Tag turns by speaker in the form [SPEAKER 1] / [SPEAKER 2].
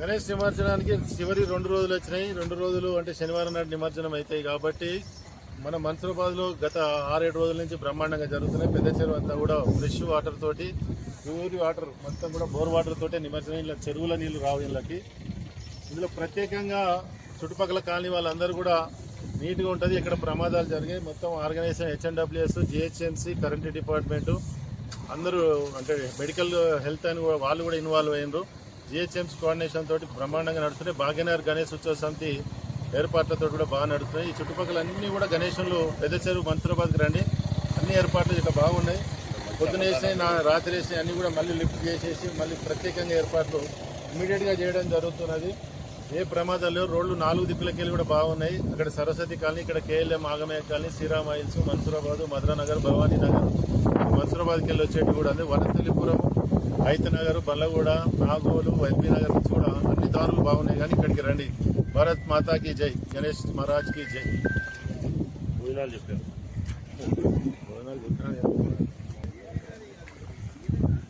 [SPEAKER 1] గణేష్ నిమజ్జనానికి చివరి రెండు రోజులు వచ్చినాయి. రెండు రోజులు అంటే శనివారం నాడు నిమజ్జనం అవుతాయి కాబట్టి మన మన్సూరాబాద్లో గత ఆరేడు రోజుల నుంచి బ్రహ్మాండంగా జరుగుతున్నాయి. పెద్ద చెరువు అంతా కూడా ఫ్రెష్ వాటర్ తోటి ప్యూర్ వాటర్ మొత్తం కూడా బోర్ వాటర్ తోటే నిమజ్జనం ఇలా చెరువుల నీళ్ళు రావు ఇళ్ళకి. ఇందులో ప్రత్యేకంగా చుట్టుపక్కల కాలనీ వాళ్ళందరూ కూడా నీట్గా ఉంటుంది. ఇక్కడ ప్రమాదాలు జరిగాయి. మొత్తం organisation HNWS GHMC current department అందరూ అంటే మెడికల్ హెల్త్ అని వాళ్ళు కూడా ఇన్వాల్వ్ అయ్యారు జిహెచ్ఎంసీ కోఆర్డినేషన్ తోటి బ్రహ్మాండంగా నడుస్తున్నాయి భాగ్యనగర్ గణేష్ ఉత్సవ సమితి ఏర్పాట్లతో కూడా బాగా నడుస్తున్నాయి. ఈ చుట్టుపక్కల అన్ని కూడా గణేశంలు పెద్ద చెరువు మంత్రాబాద్కి రండి. అన్ని ఏర్పాట్లు ఇక్కడ బాగున్నాయి. పొద్దున వేసినాయి నా రాత్రి వేసినాయి అన్ని కూడా మళ్ళీ లిఫ్ట్ చేసేసి మళ్ళీ ప్రత్యేకంగా ఏర్పాట్లు ఇమీడియట్గా చేయడం జరుగుతున్నది. ఏ ప్రమాదాలు లేవు. రోడ్లు నాలుగు దిక్కులకెళ్ళి కూడా బాగున్నాయి. అక్కడ సరస్వతి కాలనీ ఇక్కడ కేఎల్ఎం ఆగమయ కాలనీ శ్రీరామ్ ఆయిల్స్ మన్సూరాబాద్ మధురానగర్ భవానీ నగర్ మన్సూరాబాద్కి వెళ్ళి వచ్చేటి కూడా ఉంది. వనస్థలిపురం నగర్ బల్లగూడ నాగోలు వైపీ నగర్ నుంచి కూడా అన్ని దారులు బాగున్నాయి కానీ ఇక్కడికి రండి. భారత్ మాతాకి జై. గణేష్ మహారాజ్కి జై.
[SPEAKER 2] భోజనాలు చెప్పారు.
[SPEAKER 1] భోజనాలు చెప్పినా